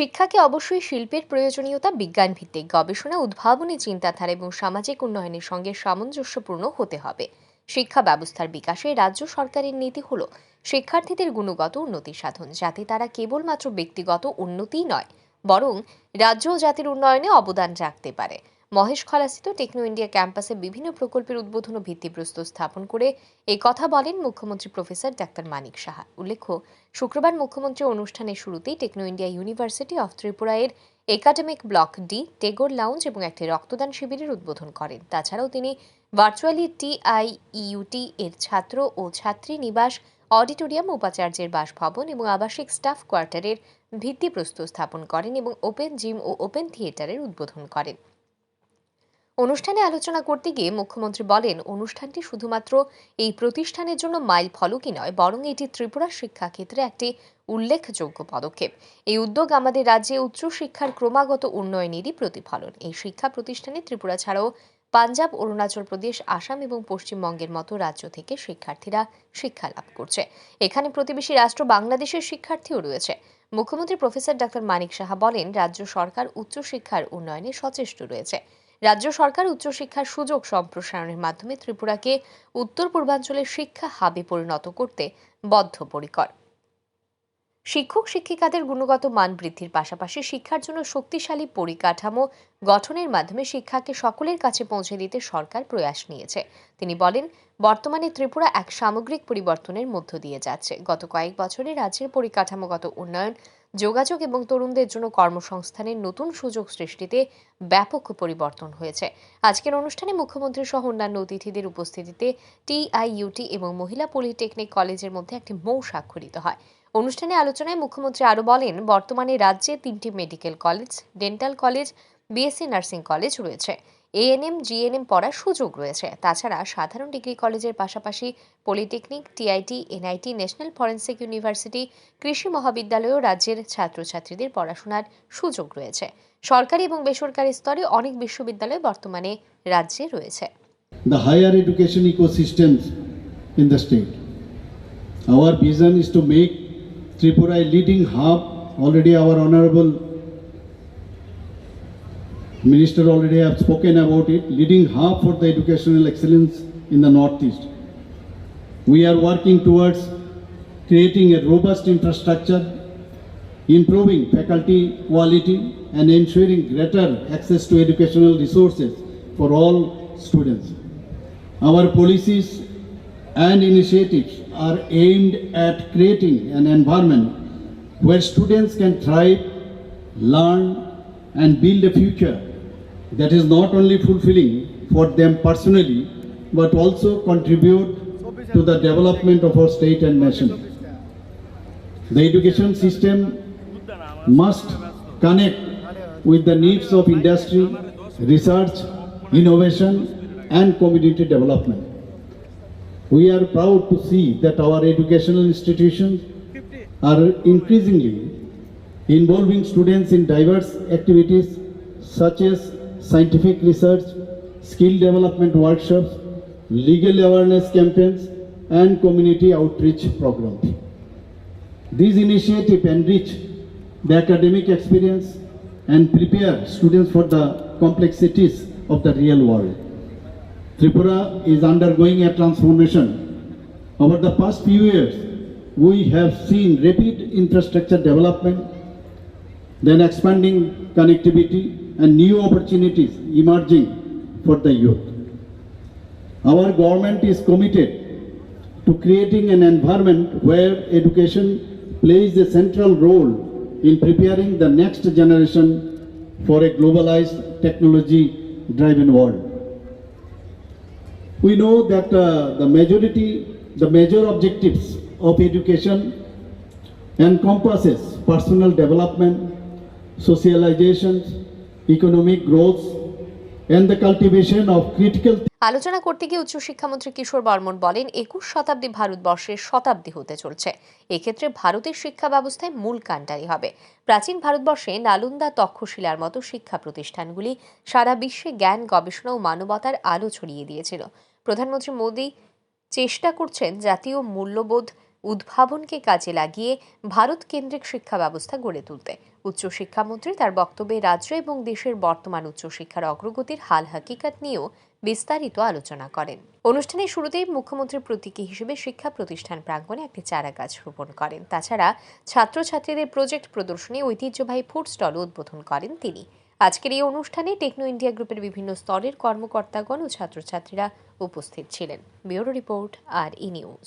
শিক্ষাকে অবশ্যই শিল্পের প্রয়োজনীয়তা বিজ্ঞান ভিত্তিক গবেষণা, উদ্ভাবনী চিন্তাধারা এবং সামাজিক উন্নয়নের সঙ্গে সামঞ্জস্যপূর্ণ হতে হবে। শিক্ষা ব্যবস্থার বিকাশে রাজ্য সরকারের নীতি হল শিক্ষার্থীদের গুণগত উন্নতি সাধন, যাতে তারা কেবলমাত্র ব্যক্তিগত উন্নতিই নয়, বরং রাজ্য ও জাতির উন্নয়নে অবদান রাখতে পারে। মহেশ খলাস্থিত টেকনো ইন্ডিয়া ক্যাম্পাসে বিভিন্ন প্রকল্পের উদ্বোধন ও ভিত্তিপ্রস্তর স্থাপন করে এই কথা বলেন মুখ্যমন্ত্রী প্রফেসর ডাক্তার মানিক সাহা। উল্লেখ্য, শুক্রবার মুখ্যমন্ত্রী অনুষ্ঠানের শুরুতেই Techno India University of Tripura এর academic block D, Tagore lounge এবং একটি রক্তদান শিবিরের উদ্বোধন করেন। তাছাড়াও তিনি ভার্চুয়ালি টিআইইউটি এর ছাত্র ও ছাত্রী নিবাস, অডিটোরিয়াম, উপাচার্যের বাসভবন এবং আবাসিক স্টাফ কোয়ার্টারের ভিত্তিপ্রস্তর স্থাপন করেন এবং ওপেন জিম ও ওপেন থিয়েটারের উদ্বোধন করেন। অনুষ্ঠানে আলোচনা করতে গিয়ে মুখ্যমন্ত্রী বলেন, অনুষ্ঠানটি শুধুমাত্র এই প্রতিষ্ঠানের জন্য মাইল ফলকই নয়, বরং এটি ত্রিপুরা শিক্ষাক্ষেত্রে একটি উল্লেখযোগ্য পদক্ষেপ। এই উদ্যোগ আমাদের রাজ্যে উচ্চশিক্ষার ক্রমাগত উন্নয়নেরই প্রতিফলন। এই শিক্ষা প্রতিষ্ঠানে ত্রিপুরা ছাড়াও পাঞ্জাব, অরুণাচল প্রদেশ, আসাম এবং পশ্চিমবঙ্গের মতো রাজ্য থেকে শিক্ষার্থীরা শিক্ষা লাভ করছে। এখানে প্রতিবেশী রাষ্ট্র বাংলাদেশের শিক্ষার্থীও রয়েছে। মুখ্যমন্ত্রী প্রফেসর ডাক্তার মানিক সাহা বলেন, রাজ্য সরকার উচ্চশিক্ষার উন্নয়নে সচেষ্ট রয়েছে। রাজ্য সরকার উচ্চশিক্ষার সুযোগ সম্প্রসারণের মাধ্যমে ত্রিপুরাকে উত্তর পূর্বাঞ্চলের শিক্ষা হাবে পরিণত করতে বদ্ধপরিকর। শিক্ষক শিক্ষিকাদের গুণগত মান বৃদ্ধির পাশাপাশি শিক্ষার জন্য শক্তিশালী পরিকাঠামো গঠনের মাধ্যমে শিক্ষাকে সকলের কাছে পৌঁছে দিতে সরকার প্রয়াস নিয়েছে। তিনি বলেন বর্তমানে ত্রিপুরা এক সামগ্রিক পরিবর্তনের মধ্য দিয়ে যাচ্ছে। গত কয়েক বছরে রাজ্যের পরিকাঠামোগত উন্নয়ন, যোগাযোগ এবং তরুণদের জন্য কর্মসংস্থানের নতুন সুযোগ সৃষ্টিতে ব্যাপক পরিবর্তন হয়েছে। আজকের অনুষ্ঠানে মুখ্যমন্ত্রী সহ অন্যান্য অতিথিদের উপস্থিতিতে টিআইইউটি এবং মহিলা পলিটেকনিক কলেজের মধ্যে একটি মৌ স্বাক্ষরিত হয়। অনুষ্ঠানে আলোচনায় মুখ্যমন্ত্রী আরও বলেন, বর্তমানে রাজ্যে তিনটি medical college, dental college BSc nursing college রয়েছে। এএনএম জিএনএম পড়ার সুযোগ রয়েছে তাছাড়া সাধারণ ডিগ্রি কলেজের পাশাপাশি polytechnic TIT NIT national forensic university, কৃষি মহাবিদ্যালয়েও রাজ্যের ছাত্রছাত্রীদের পড়াশোনার সুযোগ রয়েছে সরকারি এবং বেসরকারি স্তরে অনেক বিশ্ববিদ্যালয় বর্তমানে রাজ্যে রয়েছে higher education ecosystems in the state. Our vision is to make Tripura a leading hub. Already our honorable minister already have spoken about it, leading hub for the educational excellence in the northeast. We are working towards creating a robust infrastructure, improving faculty quality and ensuring greater access to educational resources for all students. Our policies and initiatives are aimed at creating an environment where students can thrive, learn, and build a future that is not only fulfilling for them personally but also contribute to the development of our state and nation. The education system must connect with the needs of industry, research, innovation, and community development. We are proud to see that our educational institutions are increasingly involving students in diverse activities such as scientific research, skill development workshops, legal awareness campaigns, and community outreach programs. These initiatives enrich the academic experience and prepare students for the complexities of the real world. Tripura is undergoing a transformation. Over the past few years, we have seen rapid infrastructure development, then expanding connectivity and new opportunities emerging for the youth. Our government is committed to creating an environment where education plays a central role in preparing the next generation for a globalized technology driven world. We know that uh, the majority, the major objectives of education encompasses personal development, socialization, economic growth, and the cultivation of critical আলোচনা করতে গিয়ে উচ্চশিক্ষামন্ত্রী কিশোর বর্মন বলেন একুশ শতাব্দী ভারতবর্ষের শতাব্দী হতে চলছে। এক্ষেত্রে ভারতের শিক্ষা ব্যবস্থায় মূল কাণ্ডারি হবে। প্রাচীন ভারতবর্ষে নালন্দা তক্ষশিলার মতো শিক্ষা প্রতিষ্ঠানগুলি সারা বিশ্বে জ্ঞান গবেষণা ও মানবতার আলো ছড়িয়ে দিয়েছিল। প্রধানমন্ত্রী মোদী চেষ্টা করছেন জাতীয় মূল্যবোধ উদ্ভাবনকে কাজে লাগিয়ে ভারত কেন্দ্রিক শিক্ষা ব্যবস্থা গড়ে তুলতে। উচ্চশিক্ষামন্ত্রী তার বক্তব্যে রাজ্য এবং দেশের বর্তমান উচ্চশিক্ষার অগ্রগতির হাল হাকিকাত নিয়েও বিস্তারিত আলোচনা করেন। অনুষ্ঠানের শুরুতেই মুখ্যমন্ত্রী প্রতীকী হিসেবে শিক্ষা প্রতিষ্ঠান প্রাঙ্গণে একটি চারা গাছ রোপণ করেন। তাছাড়া ছাত্রছাত্রীদের প্রজেক্ট প্রদর্শনী ঐতিহ্যবাহী ফুড স্টল উদ্বোধন করেন তিনি। আজকের এই অনুষ্ঠানে টেকনো ইন্ডিয়া গ্রুপের বিভিন্ন স্তরের কর্মকর্তাগণ ও ছাত্রছাত্রীরা উপস্থিত ছিলেন। Bureau report R E news.